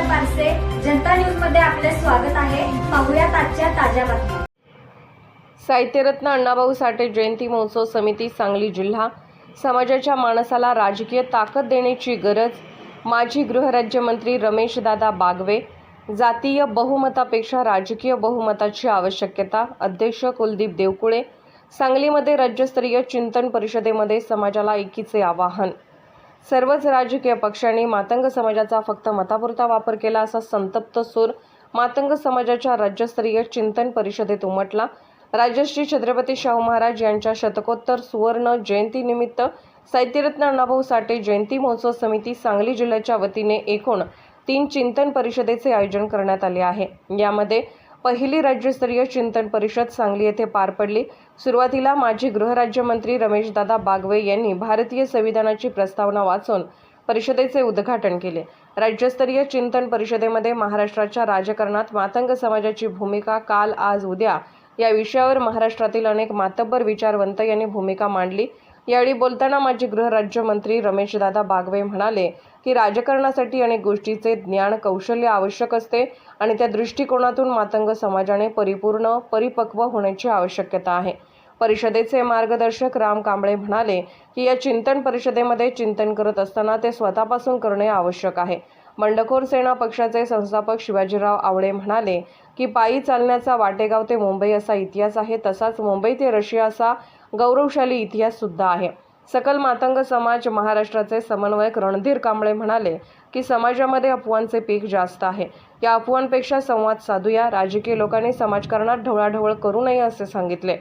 Parse जनता न्यूजमध्ये आपले स्वागत आहे. पाहुयात आजच्या ताज्या बातम्या. साहित्यरत्न अण्णाभाऊ साठे जयंती महोत्सव समिती सांगली जिल्हा. समाजाच्या माणसाला राजकीय ताकद देण्याची गरज माजी गृहराज्यमंत्री रमेशदादा बागवे जातीय बहुमतापेक्षा राजकीय बहुमताची आवश्यकता अध्यक्ष कुलदीप देवकुळे सांगलीमध्ये राज्यस्तरीय चिंतन परिषदेमध्ये समाजाला एकीचे आवाहन. सर्वच राजकीय पक्षांनी मातंग समाजाचा फक्त मतापुरता वापर केला असा संतप्त सूर मातंग समाजाच्या राज्यस्तरीय चिंतन परिषदेत उमटला. राजश्री छत्रपती शाहू महाराज यांच्या शतकोत्तर सुवर्ण जयंतीनिमित्त साहित्यरत्न अण्णाभाऊ साठे जयंती महोत्सव समिती सांगली जिल्ह्याच्या वतीने एकूण तीन चिंतन परिषदेचे आयोजन करण्यात आले आहे. यामध्ये पहिली राज्यस्तरीय चिंतन परिषद सांगली येथे पार पडली. सुरुवातीला माजी गृहराज्यमंत्री रमेशदादा बागवे यांनी भारतीय संविधानाची प्रस्तावना वाचून परिषदेचे उद्घाटन केले. राज्यस्तरीय चिंतन परिषदेमध्ये महाराष्ट्राच्या राजकारणात मातंग समाजाची भूमिका काल आज उद्या या विषयावर महाराष्ट्रातील अनेक मातब्बर विचारवंत यांनी भूमिका मांडली. यावेळी बोलताना माजी गृहराज्यमंत्री रमेशदादा बागवे म्हणाले की राजकारणासाठी अनेक गोष्टीचे ज्ञान कौशल्य आवश्यक असते आणि त्या दृष्टिकोनातून मातंग समाजाने परिपूर्ण परिपक्व होण्याची आवश्यकता आहे. परिषदेचे मार्गदर्शक राम कांबळे म्हणाले की या चिंतन परिषदेमध्ये चिंतन करत असताना ते स्वतःपासून करणे आवश्यक आहे. बंडखोर सेना पक्षाचे संस्थापक शिवाजीराव आवळे म्हणाले की पायी चालण्याचा वाटेगाव ते मुंबई असा इतिहास आहे तसाच मुंबई ते रशिया असा गौरवशाली इतिहास सुद्धा आहे. सकल मातंग समाज महाराष्ट्राचे समन्वयक रणधीर कांबळे म्हणाले की समाजामध्ये अफवांचे पीक जास्त आहे. या अफवांपेक्षा संवाद साधूया. राजकीय लोकांनी समाजकारणात ढवळाढवळ करू नये असे सांगितले.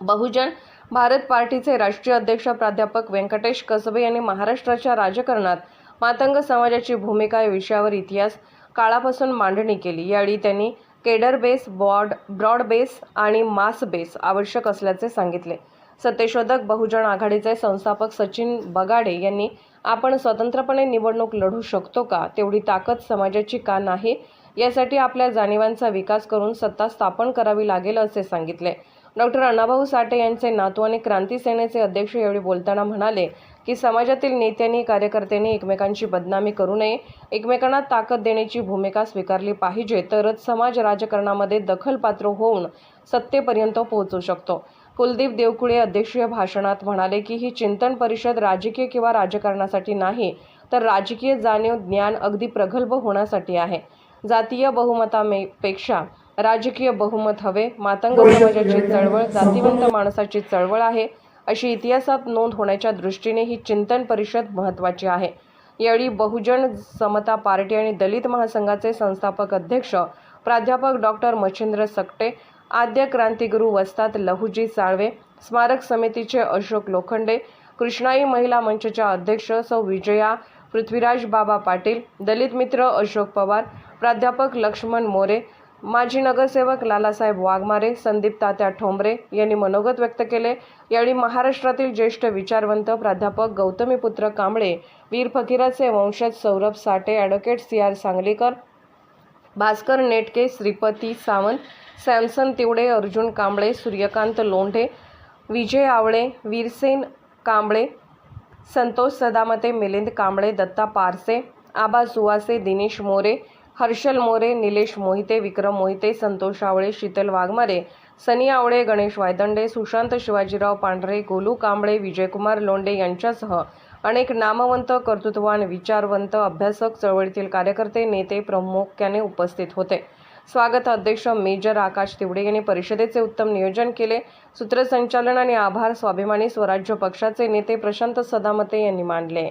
बहुजन भारत पार्टीचे राष्ट्रीय अध्यक्ष प्राध्यापक व्यंकटेश कसबे यांनी महाराष्ट्राच्या राजकारणात मातंग समाजाची भूमिका या विषयावर इतिहास काळापासून मांडणी केली. यावेळी त्यांनी केडर बेस बॉड ब्रॉड बेस आणि मास बेस आवश्यक असल्याचे सांगितले. सत्यशोधक बहुजन आघाडीचे संस्थापक सचिन बगाडे यांनी आपण स्वतंत्रपणे निवडणूक लढू शकतो का? तेवढी ताकद समाजाची का नाही? यासाठी आपल्या जाणीवांचा विकास करून सत्ता स्थापन करावी लागेल असे सांगितले. डॉक्टर अण्णाभाऊ साठे यांचे नातू आणि क्रांती सेनेचे अध्यक्ष यावेळी बोलताना म्हणाले की समाजातील नेत्यांनी कार्यकर्त्यांनी एकमेकांची बदनामी करू नये. एकमेकांना ताकद देण्याची भूमिका स्वीकारली पाहिजे. तरच समाज राजकारणामध्ये दखलपात्र होऊन सत्तेपर्यंत पोहोचू शकतो. कुलदीप देवकुळे अध्यक्षीय भाषणात म्हणाले की ही चिंतन परिषद राजकीय किंवा राजकारणासाठी नाही तर राजकीय जाणीव ज्ञान अगदी प्रगल्भ होण्यासाठी आहे. जातीय बहुमतापेक्षा राजकीय बहुमत हवे. मातंग समाजाची चळवळ जातीवंत माणसाची चळवळ आहे. अशी इतिहासात नोंद होण्याच्या दृष्टीने ही चिंतन परिषद महत्त्वाची आहे. यावेळी बहुजन समता पार्टी आणि दलित महासंघाचे संस्थापक अध्यक्ष प्राध्यापक डॉक्टर मच्छिंद्र सकटे आद्य क्रांतिगुरू वस्तात लहुजी साळवे स्मारक समितीचे अशोक लोखंडे कृष्णाई महिला मंचच्या अध्यक्ष सौ विजया पृथ्वीराज बाबा पाटील दलित मित्र अशोक पवार प्राध्यापक लक्ष्मण मोरे माजी नगरसेवक लालासाहेब वाघमारे संदीप तात्या ठोंबरे यांनी मनोगत व्यक्त केले. यावेळी महाराष्ट्रातील ज्येष्ठ विचारवंत प्राध्यापक गौतमीपुत्र कांबळे वीर फकीराचे वंशज Saurabh Sathe advocate C R Sanglikar Bhaskar Netke Shripati Sawant Samson Tiwade Arjun Kamble Suryakant Londhe Vijay Awale Veersen Kamble Santosh Sadamate Milind Kamble Datta Parse Aba Suvase Dinesh More Harshal More Nilesh Mohite Vikram Mohite Santosh Awale Sheetal Waghmare Sunny Awale Ganesh Waydande Sushant Shivajirao Pandhare Golu Kamble Vijaykumar लोंडे यांच्यासह अनेक नामवंत कर्तृत्ववान विचारवंत अभ्यासक चळवळीतील कार्यकर्ते नेते प्रामुख्याने उपस्थित होते. स्वागत अध्यक्ष मेजर आकाश तिवडे यांनी परिषदेचे उत्तम नियोजन केले. सूत्रसंचालन आणि आभार स्वाभिमानी स्वराज्य पक्षाचे नेते प्रशांत सदामते यांनी मांडले